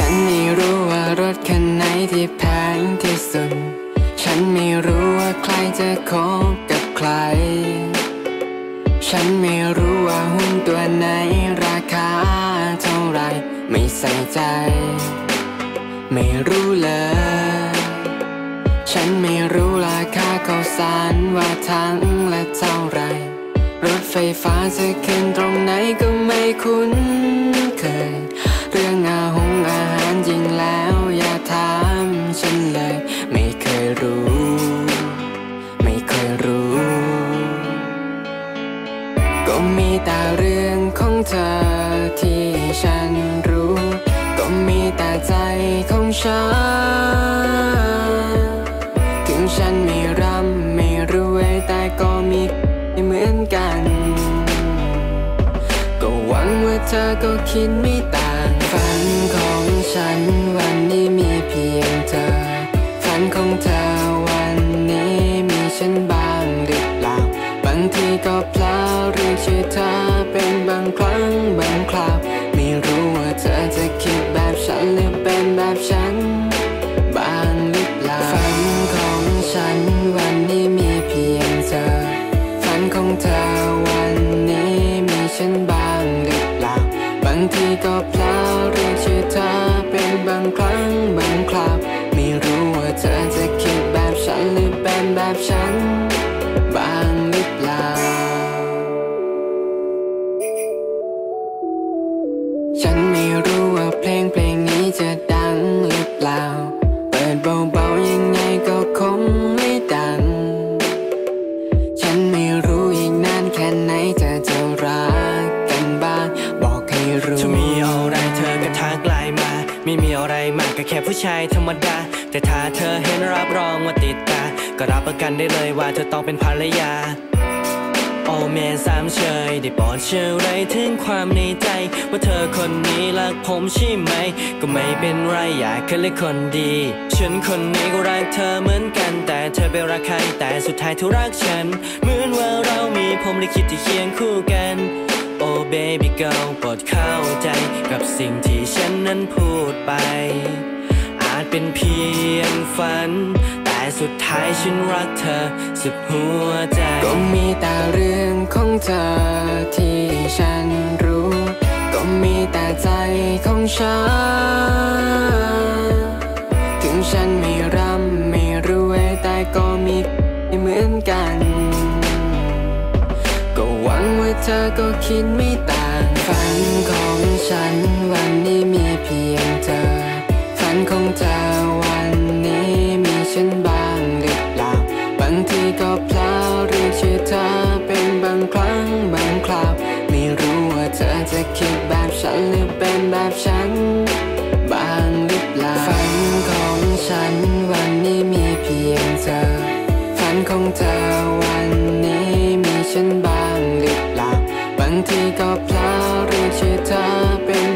ฉันไม่รู้ว่ารถคันไหนที่แพงที่สุด ฉันไม่รู้ว่าใครจะคบกับใคร ฉันไม่รู้ว่าหุ้นตัวไหนราคาเท่าไร ไม่ใส่ใจ ไม่รู้เลย ฉันไม่รู้ราคาข้าวสารว่าทั้งละเท่าไร รถไฟฟ้าจะขึ้นตรงไหนก็ไม่คุ้นเคย แต่เรื่องของเธอที่ฉันรู้ ก็มีแต่ใจของฉัน ถึงฉันไม่ร่ำไม่รวยแต่ก็มีเหมือนกัน ก็หวังว่าเธอก็คิดไม่ต่างฝันของฉัน ก็เพลาเรียกชื่อเธอเป็นบางครั้งบางคราวไม่รู้ว่าเธอจะคิดแบบฉันหรือเป็นแบบฉันบ้างหรือเปล่า ฉันไม่รู้ว่าเพลงเพลง ไม่มีอะไรมากก็แค่ผู้ชายธรรมดา แต่ถ้าเธอเห็นรับรองว่าติดตา ก็รับประกันได้เลยว่าเธอต้องเป็นภรรยาโอ้แม่สามเชยได้บอกเชื่อไรถึงความในใจ ว่าเธอคนนี้รักผมใช่ไหม ก็ไม่เป็นไรอยากแค่เลือกคนดี ฉันคนนี้ก็รักเธอเหมือนกัน แต่เธอไปรักใครแต่สุดท้ายเธอรักฉัน เหมือนว่าเรามีผมลิขิตที่เคียงคู่กัน โอ้ baby girl โปรดเข้าใจกับสิ่งที่ฉันนั้นพูดไป อาจเป็นเพียงฝัน แต่สุดท้ายฉันรักเธอ สุดหัวใจ ก็มีแต่เรื่องของเธอที่ฉันรู้ ก็มีแต่ใจของฉัน ถึงฉันไม่ร่ำไม่รวยแต่ก็มีเหมือนกัน เธอก็คิดไม่ต่าง ฝันของฉันวันนี้มีเพียงเธอ ฝันของเธอวันนี้มีฉันบ้างหรือเปล่า บางทีก็เพลาเรียกชื่อเธอเป็นบางครั้งบางคราว ไม่รู้ว่าเธอจะคิดแบบฉันหรือเป็นแบบฉัน บ้างหรือเปล่า ฝันของฉันวันนี้มีเพียงเธอ ฝันของเธอวันนี้มีฉันบ้างหรือเปล่าางทีก็เพลาเรียกชื่อเธอเป็น